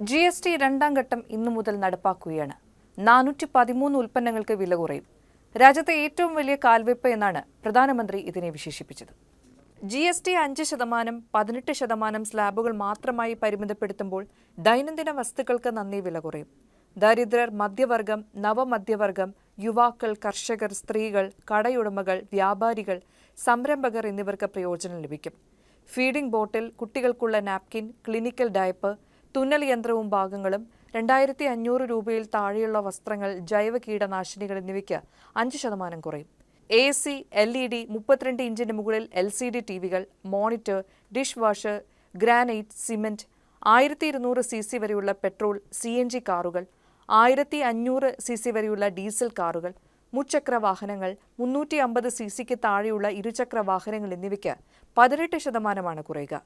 G S T രണ്ടാം ഘട്ടം ഇന്നു മുതൽ നടപ്പാക്കുകയാണ്. നാനൂറ്റി പതിമൂന്ന് ഉൽപ്പന്നങ്ങൾക്ക് വില കുറയും. രാജ്യത്തെ ഏറ്റവും വലിയ കാൽവെപ്പ് എന്നാണ് പ്രധാനമന്ത്രി ഇതിനെ വിശേഷിപ്പിച്ചത്. ജി എസ് ടി അഞ്ച് ശതമാനം പതിനെട്ട് ശതമാനം സ്ലാബുകൾ മാത്രമായി പരിമിതപ്പെടുത്തുമ്പോൾ ദൈനംദിന വസ്തുക്കൾക്ക് നന്ദി വില കുറയും. ദരിദ്രർ മധ്യവർഗം നവമധ്യവർഗം യുവാക്കൾ കർഷകർ സ്ത്രീകൾ കടയുടമകൾ വ്യാപാരികൾ സംരംഭകർ എന്നിവർക്ക് പ്രയോജനം ലഭിക്കും. ഫീഡിംഗ് ബോട്ടിൽ കുട്ടികൾക്കുള്ള നാപ്കിൻ ക്ലിനിക്കൽ ഡയപ്പ് തുന്നൽ യന്ത്രവും ഭാഗങ്ങളും രണ്ടായിരത്തി അഞ്ഞൂറ് രൂപയിൽ താഴെയുള്ള വസ്ത്രങ്ങൾ ജൈവ കീടനാശിനികൾ എന്നിവയ്ക്ക് അഞ്ച് ശതമാനം കുറയും. A C L E D മുപ്പത്തിരണ്ട് ഇഞ്ചിന് മുകളിൽ L C D T വികൾ monitor dish washer granite cement ആയിരത്തി ഇരുന്നൂറ് സി സി വരെയുള്ള പെട്രോൾ സി എൻ ജി കാറുകൾ ആയിരത്തി അഞ്ഞൂറ് സി സി വരെയുള്ള ഡീസൽ കാറുകൾ മുച്ചക്ര വാഹനങ്ങൾ മുന്നൂറ്റി അമ്പത് സി സിക്ക് താഴെയുള്ള ഇരുചക്ര വാഹനങ്ങൾ എന്നിവയ്ക്ക് പതിനെട്ട് ശതമാനമാണ് കുറയുക.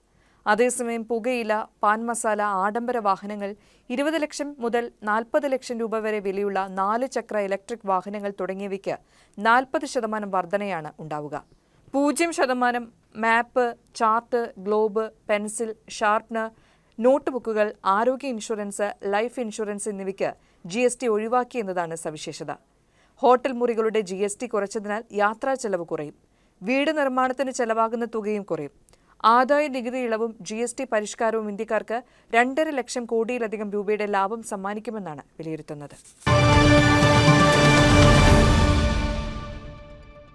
അതേസമയം പുകയില പാൻ മസാല ആഡംബര വാഹനങ്ങൾ ഇരുപത് ലക്ഷം മുതൽ നാൽപ്പത് ലക്ഷം രൂപ വരെ വിലയുള്ള നാല് ചക്ര ഇലക്ട്രിക് വാഹനങ്ങൾ തുടങ്ങിയവയ്ക്ക് നാൽപ്പത് ശതമാനം വർധനയാണ് ഉണ്ടാവുക. പൂജ്യം ശതമാനം map chart globe pencil sharpener note ബുക്കുകൾ ആരോഗ്യ ഇൻഷുറൻസ് ലൈഫ് ഇൻഷുറൻസ് എന്നിവയ്ക്ക് ജി എസ് ടി ഒഴിവാക്കിയെന്നതാണ് സവിശേഷത. ഹോട്ടൽ മുറികളുടെ ജി എസ് ടി കുറച്ചതിനാൽ യാത്രാ ചെലവ് കുറയും. വീട് നിർമ്മാണത്തിന് ചെലവാകുന്ന തുകയും കുറയും. ആദായ നികുതി ഇളവും ജി എസ് ടി പരിഷ്കാരവും ഇന്ത്യക്കാർക്ക് രണ്ടര ലക്ഷം കോടിയിലധികം രൂപയുടെ ലാഭം സമ്മാനിക്കുമെന്നാണ് വിലയിരുത്തുന്നത്.